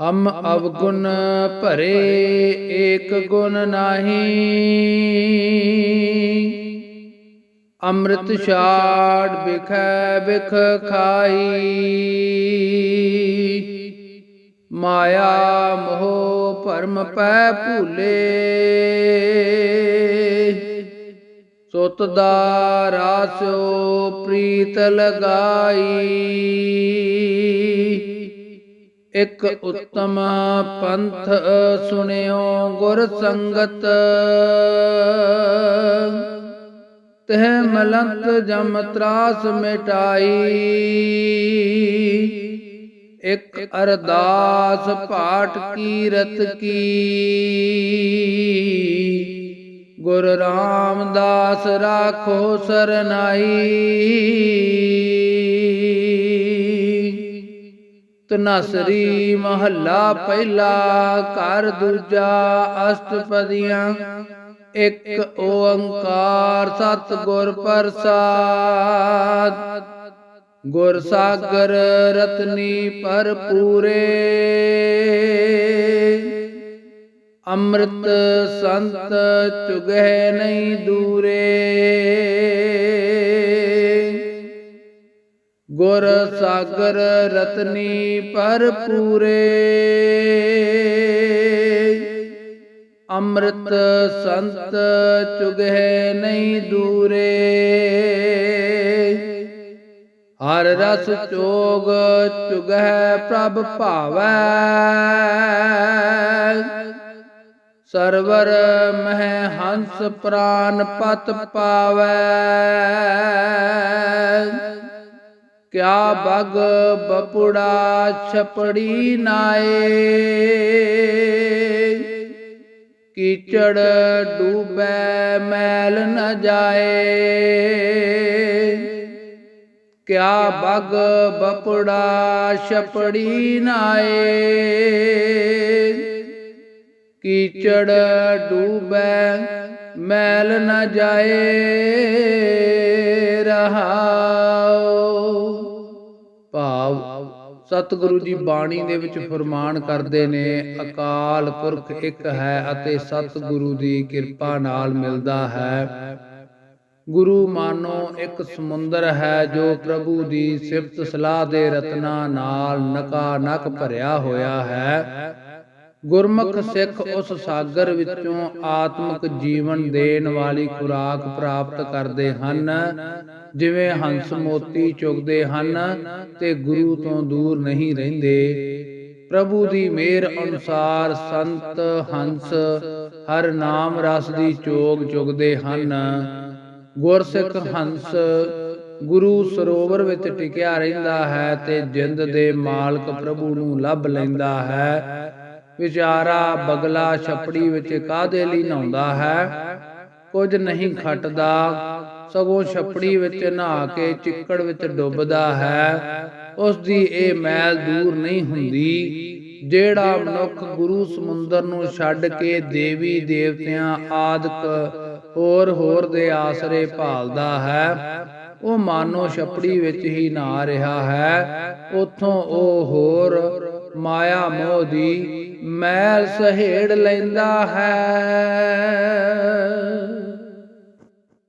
ਹਮ ਅਵਗੁਣ ਭਰੇ ਏਕ ਗੁਣ ਨਾਹੀ। ਅੰਮ੍ਰਿਤ ਛਾੜ ਬਿਖੈ ਬਿਖ ਖਾਈ। ਮਾਇਆ ਮੋਹ ਭਰਮ ਪੈ ਭੂਲੇ। ਸੁਤ ਦਾ ਰਾਸੋ ਪ੍ਰੀਤ ਲਗਾਈ। ਇਕ ਉੱਤਮ ਪੰਥ ਸੁਣਿਓ ਗੁਰ ਸੰਗਤ। ਤਹ ਮਲੰਤ ਜਮ ਤਰਾਸ ਮਿਟਾਈ। ਇਕ ਅਰਦਾਸ ਪਾਠ ਕੀਰਤ ਕੀ। ਗੁਰ ਰਾਮਦਾਸ ਰਾਖੋ ਸਰਨਾਈ। ਤਨਸਰੀ ਮਹੱਲਾ ਪਹਿਲਾ, ਘਰ ਦੂਜਾ, ਅਸ਼ਟਪਦੀਆਂ। ਇੱਕ ਓੰਕਾਰ ਸਤਿਗੁਰ ਪ੍ਰਸਾਦ। ਗੁਰ ਸਾਗਰ ਰਤਨੀ ਭਰਪੂਰੇ। ਅੰਮ੍ਰਿਤ ਸੰਤ ਚੁਗਹਿ ਨਹੀਂ ਦੂਰੇ। ਗੁਰ ਸਾਗਰ ਰਤਨੀ ਭਰਪੂਰੇ। ਅੰਮ੍ਰਿਤ ਸੰਤ ਚੁਗਹਿ ਨਹੀਂ ਦੂਰੇ। ਹਰ ਰਸ ਚੋਗ ਚੁਗਹਿ ਪ੍ਰਭ ਭਾਵੈ। ਸਰਵਰ ਮਹਿ ਹੰਸ ਪ੍ਰਾਨ ਪਤ ਪਾਵੈ। ਕਿਆ ਬਗ ਬਪੁੜਾ ਛਪੜੀ ਨਾਏ? ਕੀਚੜ ਡੂਬੈ ਮੈਲ ਨ ਜਾਏ? ਕਿਆ ਬਗ ਬਪੁੜਾ ਛਪੜੀ ਨਾਏ? ਕੀਚੜ ਡੂਬੈ ਮੈਲ ਨ ਜਾਏ? ਰਹਾਉ ਸਤਿਗੁਰੂ ਜੀ ਬਾਣੀ ਦੇ ਵਿੱਚ ਫਰਮਾਨ ਕਰਦੇ ਨੇ, ਅਕਾਲ ਪੁਰਖ ਇੱਕ ਹੈ ਅਤੇ ਸਤਿਗੁਰੂ ਦੀ ਕਿਰਪਾ ਨਾਲ ਮਿਲਦਾ ਹੈ। ਗੁਰੂ ਮਾਨੋ ਇੱਕ ਸਮੁੰਦਰ ਹੈ ਜੋ ਪ੍ਰਭੂ ਦੀ ਸਿਫਤ ਸਲਾਹ ਦੇ ਰਤਨਾ ਨਾਲ ਨਕਾ ਨਕ ਭਰਿਆ ਹੋਇਆ ਹੈ। ਗੁਰਮੁਖ ਸਿੱਖ ਉਸ ਸਾਗਰ ਵਿੱਚੋਂ ਆਤਮਿਕ ਜੀਵਨ ਦੇਣ ਵਾਲੀ ਖੁਰਾਕ ਪ੍ਰਾਪਤ ਕਰਦੇ ਹਨ, ਜਿਵੇਂ ਹੰਸ ਮੋਤੀ ਚੁਗਦੇ ਹਨ ਤੇ ਗੁਰੂ ਤੋਂ ਦੂਰ ਨਹੀਂ ਰਹਿੰਦੇ। ਪ੍ਰਭੂ ਦੀ ਮਿਹਰ ਅਨੁਸਾਰ ਸੰਤ, ਹੰਸ ਹਰ ਨਾਮ ਰਸ ਦੀ ਚੋਗ ਚੁਗਦੇ ਹਨ। ਗੁਰਸਿੱਖ ਹੰਸ ਗੁਰੂ ਸਰੋਵਰ ਵਿੱਚ ਟਿਕਿਆ ਰਹਿੰਦਾ ਹੈ ਤੇ ਜਿੰਦ ਦੇ ਮਾਲਕ ਪ੍ਰਭੂ ਨੂੰ ਲੱਭ ਲੈਂਦਾ ਹੈ। ਵਿਚਾਰਾ ਬਗਲਾ ਛਪੜੀ ਵਿੱਚ ਕਾਦੇ ਲਈ ਨਹਾਉਂਦਾ ਹੈ? ਕੁਝ ਨਹੀਂ ਖਟਦਾ, ਸਗੋਂ ਛਪੜੀ ਵਿੱਚ ਨਹਾ ਕੇ ਚਿੱਕੜ ਵਿੱਚ ਡੁੱਬਦਾ ਹੈ। ਉਸ ਦੀ ਇਹ ਮੈਲ ਦੂਰ ਨਹੀਂ ਹੁੰਦੀ, ਜਿਹੜਾ ਮਨੁੱਖ ਗੁਰੂ ਸਮੁੰਦਰ ਨੂੰ ਛੱਡ ਕੇ ਦੇਵੀ ਦੇਵਤਿਆਂ ਆਦਿਕ ਹੋਰ ਹੋਰ ਦੇ ਆਸਰੇ ਭਾਲਦਾ ਹੈ, ਉਹ ਮਾਨੋ ਛਪੜੀ ਵਿੱਚ ਹੀ ਨਹਾ ਰਿਹਾ ਹੈ, ਉਥੋਂ ਉਹ ਹੋਰ ਮਾਇਆ ਮੋਹ ਦੀ ਮੈਲ ਸਹੇੜ ਲੈਂਦਾ ਹੈ।